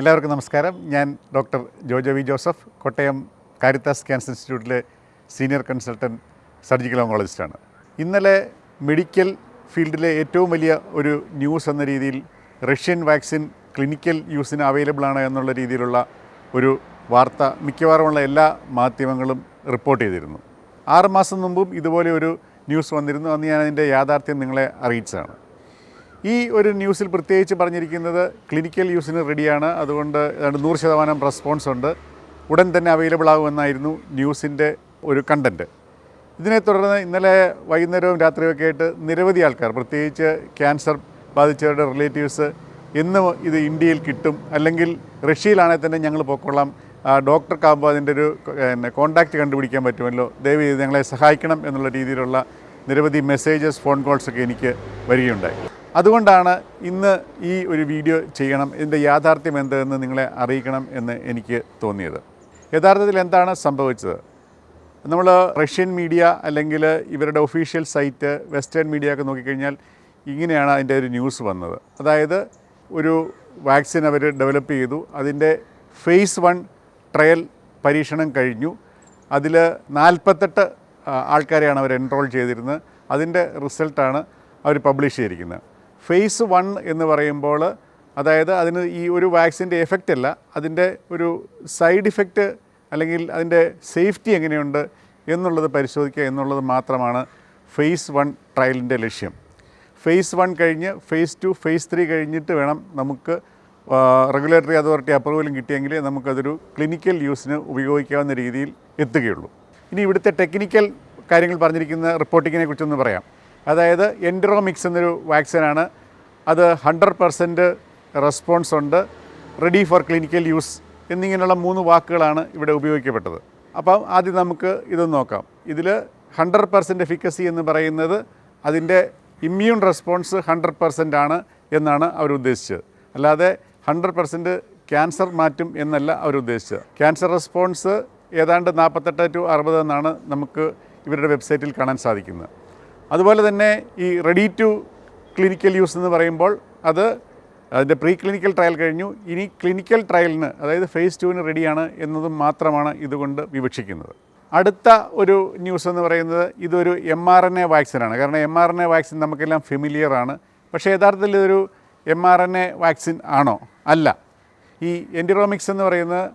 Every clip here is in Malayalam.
എല്ലാവർക്കും നമസ്കാരം. ഞാൻ doctor Jojo V Joseph Kottayam Caritas cancer ഇൻസ്റ്റിറ്റ്യൂട്ടിലെ സീനിയർ കൺസൾട്ടന്റ് സർജിക്കൽ ഓങ്കോളജിസ്റ്റാണ് ഇന്നലെ മെഡിക്കൽ ഫീൽഡിലെ ഏറ്റവും വലിയ ഒരു ന്യൂസ് എന്ന രീതിയിൽ റഷ്യൻ വാക്സിൻ ക്ലിനിക്കൽ യൂസിന് അവൈലബിൾ ആണ് എന്നുള്ള രീതിയിലുള്ള ഒരു വാർത്ത മിക്കവാറുമുള്ള എല്ലാ മാധ്യമങ്ങളും റിപ്പോർട്ട് ചെയ്തിരുന്നു. ആറ് മാസം മുമ്പും ഇതുപോലെ ഒരു ന്യൂസ് വന്നിരുന്നു. അന്ന് ഞാൻ അതിന്റെ യാഥാർത്ഥ്യം നിങ്ങളെ അറിയിച്ചതാണ്. ഈ ഒരു ന്യൂസിൽ പ്രത്യേകിച്ച് പറഞ്ഞിരിക്കുന്നത് ക്ലിനിക്കൽ യൂസിന് റെഡിയാണ്. അതുകൊണ്ട് നൂറ് ശതമാനം റെസ്പോൺസ് ഉണ്ട്. ഉടൻ തന്നെ അവൈലബിൾ ആകുമെന്നായിരുന്നു ന്യൂസിന്റെ ഒരു കണ്ടന്റ് ഇതിനെ തുടർന്ന് ഇന്നലെ വൈകുന്നേരവും രാത്രിയൊക്കെ ആയിട്ട് നിരവധി ആൾക്കാർ പ്രത്യേകിച്ച് ക്യാൻസർ ബാധിച്ചവരുടെ റിലേറ്റീവ്സ് എന്ന് ഇത് ഇന്ത്യയിൽ കിട്ടും. അല്ലെങ്കിൽ റഷ്യയിലാണെങ്കിൽ തന്നെ ഞങ്ങൾ പൊക്കോളാം. ആ, ഡോക്ടർക്കാകുമ്പോൾ അതിന്റെ ഒരു പിന്നെ കോൺടാക്റ്റ് കണ്ടുപിടിക്കാൻ പറ്റുമല്ലോ. ദയവ് ചെയ്ത് ഞങ്ങളെ സഹായിക്കണം എന്നുള്ള രീതിയിലുള്ള നിരവധി മെസ്സേജസ് ഫോൺ കോൾസൊക്കെ എനിക്ക് വരികയുണ്ടായി. അതുകൊണ്ടാണ് ഇന്ന് ഈ ഒരു വീഡിയോ ചെയ്യണം ഇതിന്റെ യാഥാർത്ഥ്യം എന്തെന്ന് നിങ്ങളെ അറിയിക്കണം എന്ന് എനിക്ക് തോന്നിയത്. യഥാർത്ഥത്തിൽ എന്താണ് സംഭവിച്ചത്? നമ്മൾ റഷ്യൻ മീഡിയ അല്ലെങ്കിൽ ഇവരുടെ ഒഫീഷ്യൽ സൈറ്റ് വെസ്റ്റേൺ മീഡിയ ഒക്കെ നോക്കിക്കഴിഞ്ഞാൽ ഇങ്ങനെയാണ് അതിന്റെ ഒരു ന്യൂസ് വന്നത്. അതായത് ഒരു വാക്സിൻ അവർ ഡെവലപ്പ് ചെയ്തു അതിന്റെ ഫേസ് വൺ ട്രയൽ പരീക്ഷണം കഴിഞ്ഞു അതിൽ നാൽപ്പത്തെട്ട് ആൾക്കാരെയാണ് അവർ എൻറോൾ ചെയ്തിരുന്നത് അതിന്റെ റിസൾട്ടാണ് അവർ പബ്ലിഷ് ചെയ്തിരിക്കുന്നത്. ഫേസ് വൺ എന്ന് പറയുമ്പോൾ അതായത് അതിന് ഈ ഒരു വാക്സിന്റെ എഫക്റ്റ് അല്ല അതിന്റെ ഒരു സൈഡ് ഇഫക്റ്റ് അല്ലെങ്കിൽ അതിന്റെ സേഫ്റ്റി എങ്ങനെയുണ്ട് എന്നുള്ളത് പരിശോധിക്കുക എന്നുള്ളത് മാത്രമാണ് ഫേസ് വൺ ട്രയലിന്റെ ലക്ഷ്യം. ഫേസ് വൺ കഴിഞ്ഞ് ഫേസ് ടു ഫേസ് ത്രീ കഴിഞ്ഞിട്ട് വേണം നമുക്ക് റെഗുലേറ്ററി അതോറിറ്റി അപ്രൂവലും കിട്ടിയെങ്കിലേ നമുക്കതൊരു ക്ലിനിക്കൽ യൂസിന് ഉപയോഗിക്കാവുന്ന രീതിയിൽ എത്തുകയുള്ളൂ. ഇനി ഇവിടുത്തെ ടെക്നിക്കൽ കാര്യങ്ങൾ പറഞ്ഞിരിക്കുന്ന റിപ്പോർട്ടിങ്ങിനെ കുറിച്ചൊന്ന് പറയാം. അതായത് എൻഡ്രോമിക്സ് എന്നൊരു വാക്സിനാണ്. അത് ഹൺഡ്രഡ് പെർസെന്റ് റെസ്പോൺസ് ഉണ്ട്. റെഡി ഫോർ ക്ലിനിക്കൽ യൂസ് എന്നിങ്ങനെയുള്ള മൂന്ന് വാക്കുകളാണ് ഇവിടെ ഉപയോഗിക്കപ്പെട്ടത്. അപ്പം ആദ്യം നമുക്ക് ഇത് നോക്കാം. ഇതിൽ ഹൺഡ്രഡ് പെർസെന്റ് എഫിക്കസി എന്ന് പറയുന്നത് അതിന്റെ ഇമ്മ്യൂൺ റെസ്പോൺസ് ഹൺഡ്രഡ് പെർസെന്റ് ആണ് എന്നാണ് അവർ ഉദ്ദേശിച്ചത്. അല്ലാതെ ഹൺഡ്രഡ് പെർസെന്റ് ക്യാൻസർ മാറ്റും എന്നല്ല അവർ ഉദ്ദേശിച്ചത്. ക്യാൻസർ റെസ്പോൺസ് ഏതാണ്ട് നാൽപ്പത്തെട്ട് ടു അറുപത് എന്നാണ് നമുക്ക് ഇവരുടെ വെബ്സൈറ്റിൽ കാണാൻ സാധിക്കുന്നത്. അതുപോലെ തന്നെ ഈ റെഡി ടു ക്ലിനിക്കൽ യൂസ് എന്ന് പറയുമ്പോൾ അത് അതിന്റെ പ്രീ ക്ലിനിക്കൽ ട്രയൽ കഴിഞ്ഞു. ഇനി ക്ലിനിക്കൽ ട്രയലിന് അതായത് ഫേസ് ടുവിന് റെഡിയാണ് എന്നതും മാത്രമാണ് ഇതുകൊണ്ട് വിവക്ഷിക്കുന്നത്. അടുത്ത ഒരു ന്യൂസ് എന്ന് പറയുന്നത് ഇതൊരു എം ആർ എൻ എ വാക്സിനാണ് കാരണം M R N A vaccine നമുക്കെല്ലാം ഫെമിലിയർ ആണ്. പക്ഷേ യഥാർത്ഥത്തിൽ ഇതൊരു M R N A vaccine ആണോ? അല്ല. ഈ എൻഡിറോമിക്സ് എന്ന് പറയുന്നത്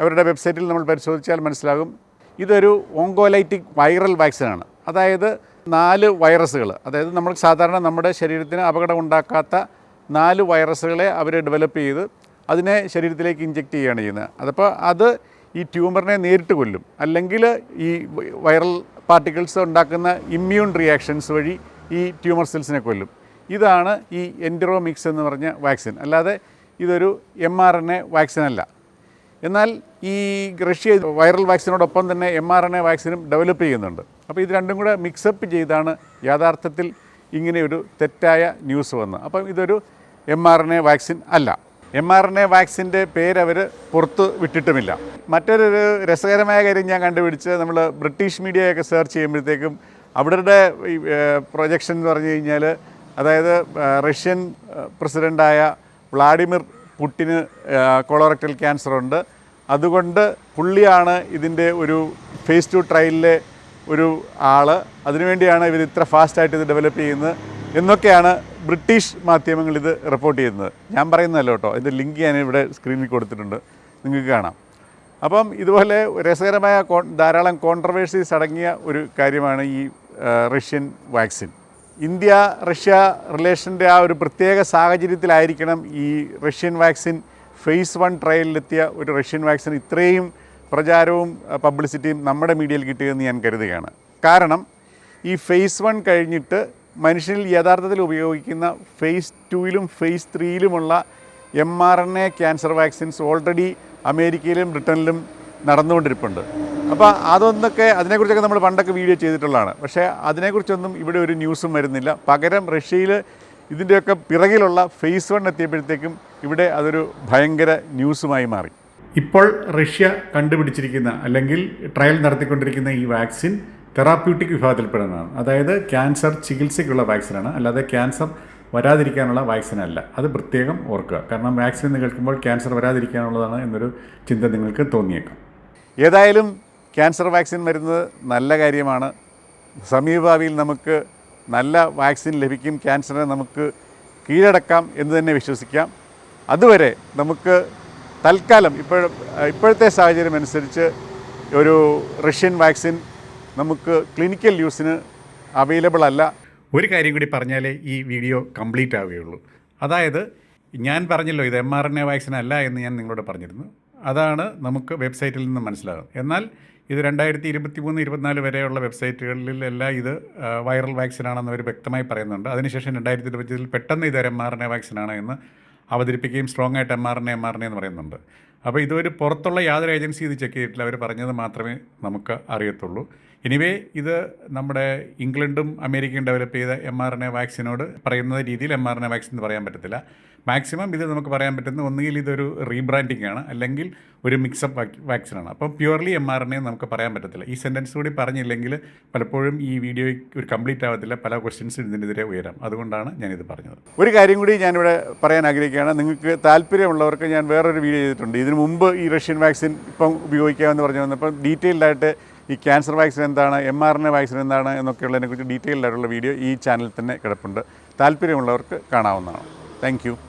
അവരുടെ വെബ്സൈറ്റിൽ നമ്മൾ പരിശോധിച്ചാൽ മനസ്സിലാകും. ഇതൊരു ഓങ്കോലൈറ്റിക് വൈറൽ വാക്സിനാണ് അതായത് നാല് വൈറസുകൾ. അതായത് നമ്മൾ സാധാരണ നമ്മുടെ ശരീരത്തിന് അപകടം ഉണ്ടാക്കാത്ത നാല് വൈറസുകളെ അവർ ഡെവലപ്പ് ചെയ്ത് അതിനെ ശരീരത്തിലേക്ക് ഇഞ്ചെക്റ്റ് ചെയ്യുകയാണ് ചെയ്യുന്നത്. അതപ്പോൾ അത് ഈ ട്യൂമറിനെ നേരിട്ട് കൊല്ലും. അല്ലെങ്കിൽ ഈ വൈറൽ പാർട്ടിക്കിൾസ് ഉണ്ടാക്കുന്ന ഇമ്മ്യൂൺ റിയാക്ഷൻസ് വഴി ഈ ട്യൂമർ സെൽസിനെ കൊല്ലും. ഇതാണ് ഈ എൻഡിറോമിക്സ് എന്ന് പറഞ്ഞ വാക്സിൻ അല്ലാതെ ഇതൊരു M R N A vaccine അല്ല. എന്നാൽ ഈ റഷ്യ വൈറൽ വാക്സിനോടൊപ്പം തന്നെ എം ആർ എൻ എ വാക്സിനും ഡെവലപ്പ് ചെയ്യുന്നുണ്ട്. അപ്പോൾ ഇത് രണ്ടും കൂടെ മിക്സപ്പ് ചെയ്താണ് യഥാർത്ഥത്തിൽ ഇങ്ങനെയൊരു തെറ്റായ ന്യൂസ് വന്നത്. അപ്പം ഇതൊരു M R N A vaccine അല്ല. എം ആർ എൻ എ വാക്സിന്റെ പേരവർ പുറത്ത് വിട്ടിട്ടുമില്ല. മറ്റൊരു രസകരമായ കാര്യം ഞാൻ കണ്ടുപിടിച്ച് നമ്മൾ ബ്രിട്ടീഷ് മീഡിയയൊക്കെ സെർച്ച് ചെയ്യുമ്പോഴത്തേക്കും അവരുടെ പ്രൊജക്ഷൻ എന്ന് പറഞ്ഞു കഴിഞ്ഞാൽ അതായത് റഷ്യൻ പ്രസിഡന്റായ വ്ളാഡിമിർ പുട്ടിന് കൊളോറക്ടൽ ക്യാൻസർ ഉണ്ട്. അതുകൊണ്ട് പുള്ളിയാണ് ഇതിന്റെ ഒരു ഫേസ് ടു ട്രയലിലെ ഒരു ആൾ അതിനുവേണ്ടിയാണ് ഇവർ ഇത്ര ഫാസ്റ്റായിട്ട് ഇത് ഡെവലപ്പ് ചെയ്യുന്നത് എന്നൊക്കെയാണ് ബ്രിട്ടീഷ് മാധ്യമങ്ങൾ ഇത് റിപ്പോർട്ട് ചെയ്യുന്നത്. ഞാൻ പറയുന്നതല്ല കേട്ടോ. ഇതിന്റെ ലിങ്ക് ഞാൻ ഇവിടെ സ്ക്രീനിൽ കൊടുത്തിട്ടുണ്ട്. നിങ്ങൾക്ക് കാണാം. അപ്പം ഇതുപോലെ രസകരമായ ധാരാളം കോൺട്രവേഴ്സീസ് അടങ്ങിയ ഒരു കാര്യമാണ് ഈ റഷ്യൻ വാക്സിൻ ഇന്ത്യ റഷ്യ റിലേഷന്റെ ആ ഒരു പ്രത്യേക സാഹചര്യത്തിലായിരിക്കണം ഈ റഷ്യൻ വാക്സിൻ ഫേസ് വൺ ട്രയലിലെത്തിയ ഒരു റഷ്യൻ വാക്സിൻ ഇത്രയും പ്രചാരവും പബ്ലിസിറ്റിയും നമ്മുടെ മീഡിയയിൽ കിട്ടിയതെന്ന് ഞാൻ കരുതുകയാണ്. കാരണം ഈ ഫേസ് വൺ കഴിഞ്ഞിട്ട് മനുഷ്യനിൽ യഥാർത്ഥത്തിൽ ഉപയോഗിക്കുന്ന ഫേസ് ടുവിലും phase ത്രീയിലുമുള്ള M R N A cancer vaccines already അമേരിക്കയിലും ബ്രിട്ടനിലും നടന്നുകൊണ്ടിരിപ്പുണ്ട്. അപ്പോൾ അതൊന്നൊക്കെ അതിനെക്കുറിച്ചൊക്കെ നമ്മൾ പണ്ടൊക്കെ വീഡിയോ ചെയ്തിട്ടുള്ളതാണ്. പക്ഷേ അതിനെക്കുറിച്ചൊന്നും ഇവിടെ ഒരു ന്യൂസും വരുന്നില്ല. പകരം റഷ്യയിൽ ഇതിന്റെയൊക്കെ പിറകിലുള്ള ഫേസ് വൺ എത്തിയപ്പോഴത്തേക്കും ഇവിടെ അതൊരു ഭയങ്കര ന്യൂസുമായി മാറി. ഇപ്പോൾ റഷ്യ കണ്ടുപിടിച്ചിരിക്കുന്ന അല്ലെങ്കിൽ ട്രയൽ നടത്തിക്കൊണ്ടിരിക്കുന്ന ഈ വാക്സിൻ തെറാപ്യൂട്ടിക് വിഭാഗത്തിൽപ്പെടുന്നതാണ്. അതായത് ക്യാൻസർ ചികിത്സയ്ക്കുള്ള വാക്സിനാണ്. അല്ലാതെ ക്യാൻസർ വരാതിരിക്കാനുള്ള വാക്സിൻ അല്ല അത് പ്രത്യേകം ഓർക്കുക. കാരണം വാക്സിൻ എന്ന് കേൾക്കുമ്പോൾ ക്യാൻസർ വരാതിരിക്കാനുള്ളതാണ് എന്നൊരു ചിന്ത നിങ്ങൾക്ക് തോന്നിയേക്കാം. ഏതായാലും ക്യാൻസർ വാക്സിൻ വരുന്നത് നല്ല കാര്യമാണ്. സമീപഭാവിയിൽ നമുക്ക് നല്ല വാക്സിൻ ലഭിക്കും. ക്യാൻസറിനെ നമുക്ക് കീഴടക്കാം എന്ന് തന്നെ വിശ്വസിക്കാം. അതുവരെ നമുക്ക് തൽക്കാലം ഇപ്പോൾ ഇപ്പോഴത്തെ സാഹചര്യം അനുസരിച്ച് ഒരു റഷ്യൻ വാക്സിൻ നമുക്ക് ക്ലിനിക്കൽ യൂസിന് അവൈലബിൾ അല്ല. ഒരു കാര്യം കൂടി പറഞ്ഞാലേ ഈ വീഡിയോ കംപ്ലീറ്റ് ആവുകയുള്ളൂ. അതായത് ഞാൻ പറഞ്ഞല്ലോ ഇത് M R N A vaccine അല്ല എന്ന് ഞാൻ നിങ്ങളോട് പറഞ്ഞിരുന്നു. അതാണ് നമുക്ക് വെബ്സൈറ്റിൽ നിന്ന് മനസ്സിലാകും എന്നാൽ ഇത് രണ്ടായിരത്തി ഇരുപത്തി മൂന്ന് ഇരുപത്തിനാല് വരെയുള്ള വെബ്സൈറ്റുകളിലെല്ലാം ഇത് വൈറൽ വാക്സിനാണെന്ന് അവർ വ്യക്തമായി പറയുന്നുണ്ട്. അതിനുശേഷം രണ്ടായിരത്തി ഇരുപത്തിയിൽ പെട്ടെന്ന് ഇത് എം ആർ എൻ എ വാക്സിനാണ് എന്ന് അവതരിപ്പിക്കുകയും സ്ട്രോങ് ആയിട്ട് M R N A R N എന്ന് പറയുന്നുണ്ട്. അപ്പോൾ ഇതൊരു പുറത്തുള്ള യാതൊരു ഏജൻസി ഇത് ചെക്ക് ചെയ്തിട്ടില്ല. അവർ പറഞ്ഞത് മാത്രമേ നമുക്ക് അറിയത്തുള്ളൂ. എനിവേ ഇത് നമ്മുടെ ഇംഗ്ലണ്ടും അമേരിക്കയും ഡെവലപ്പ് ചെയ്ത എം ആർ എൻ എ വാക്സിനോട് പറയുന്ന രീതിയിൽ M R N A vaccine എന്ന് പറയാൻ പറ്റത്തില്ല. മാക്സിമം ഇത് നമുക്ക് പറയാൻ പറ്റുന്ന ഒന്നുകിൽ ഇതൊരു റീബ്രാൻഡിംഗ് ആണ് അല്ലെങ്കിൽ ഒരു മിക്സപ്പ് വാക്സിനാണ് അപ്പം purely M R N A നമുക്ക് പറയാൻ പറ്റത്തില്ല. ഈ സെന്റൻസ് കൂടി പറഞ്ഞില്ലെങ്കിൽ പലപ്പോഴും ഈ വീഡിയോ ഒരു കംപ്ലീറ്റ് ആവത്തില്ല പല ക്വസ്റ്റ്യൻസ് ഇതിനെതിരെ ഉയരാം. അതുകൊണ്ടാണ് ഞാനിത് പറഞ്ഞത്. ഒരു കാര്യം കൂടി ഞാനിവിടെ പറയാൻ ആഗ്രഹിക്കുകയാണ്. നിങ്ങൾക്ക് താല്പര്യമുള്ളവർക്ക് ഞാൻ വേറൊരു വീഡിയോ ചെയ്തിട്ടുണ്ട്. ഇതിനു മുമ്പ് ഈ റഷ്യൻ വാക്സിൻ ഇപ്പം ഉപയോഗിക്കാമെന്ന് പറഞ്ഞു വന്നപ്പോൾ ഡീറ്റെയിൽഡ് ആയിട്ട് ഈ ക്യാൻസർ വാക്സിൻ എന്താണ് M R N A vaccine എന്താണ് എന്നൊക്കെയുള്ളതിനെക്കുറിച്ച് ഡീറ്റെയിൽഡ് ആയിട്ടുള്ള വീഡിയോ ഈ ചാനലിൽ തന്നെ കിടപ്പുണ്ട്. താല്പര്യമുള്ളവർക്ക് കാണാവുന്നതാണ്. താങ്ക്